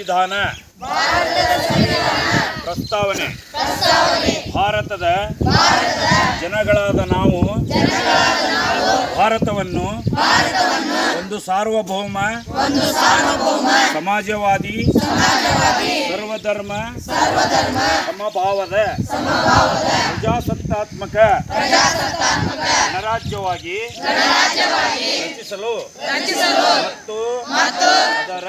ಸಂವಿಧಾನ. ಪ್ರಸ್ತಾವನೆ. ಭಾರತದ ಜನಗಳಾದ ನಾವು ಭಾರತವನ್ನು ಒಂದು ಸಾರ್ವಭೌಮ, ಸಮಾಜವಾದಿ, ಸರ್ವಧರ್ಮ, ಸಮಭಾವದ ಪ್ರಜಾಸತ್ತಾತ್ಮಕ ಗಣರಾಜ್ಯವಾಗಿ ರಚಿಸಲು ಮತ್ತು ಅದರ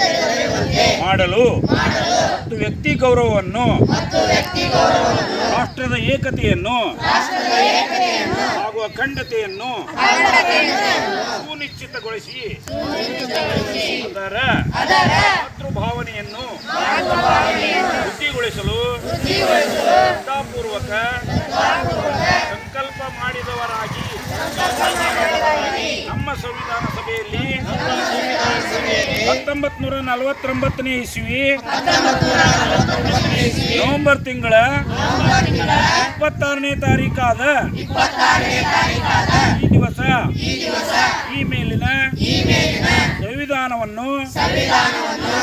ಮಾಡಲು ಮತ್ತು ವ್ಯಕ್ತಿ ಗೌರವವನ್ನು ರಾಷ್ಟ್ರದ ಏಕತೆಯನ್ನು ಹಾಗೂ ಅಖಂಡತೆಯನ್ನು ಸುನಿಶ್ಚಿತಗೊಳಿಸಿ ಅದರ ಮಾತೃಭಾವನೆಯನ್ನು ವೃದ್ಧಿಗೊಳಿಸಲು ಶ್ರದ್ಧಾಪೂರ್ವಕ ಸಂಕಲ್ಪ ಮಾಡಿದವರಾಗಿ ನಮ್ಮ ಸಂವಿಧಾನ ಸಭೆಯಲ್ಲಿ ಹತ್ತೊಂಬತ್ ನೂರ ನಲವತ್ತೊಂಬತ್ತನೇ ಇಸ್ವಿ. ನವೆಂಬರ್ ತಿಂಗಳ ಇಪ್ಪತ್ತಾರನೇ ತಾರೀಕಾದ ಈ ದಿವಸ ಈ ಮೇಲಿನ ಸಂವಿಧಾನವನ್ನು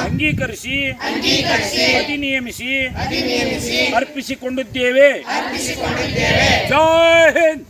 ಅಂಗೀಕರಿಸಿ ಅಧಿನಿಯಮಿಸಿ ಅರ್ಪಿಸಿಕೊಂಡಿದ್ದೇವೆ. ಜೈ ಹಿಂದ್.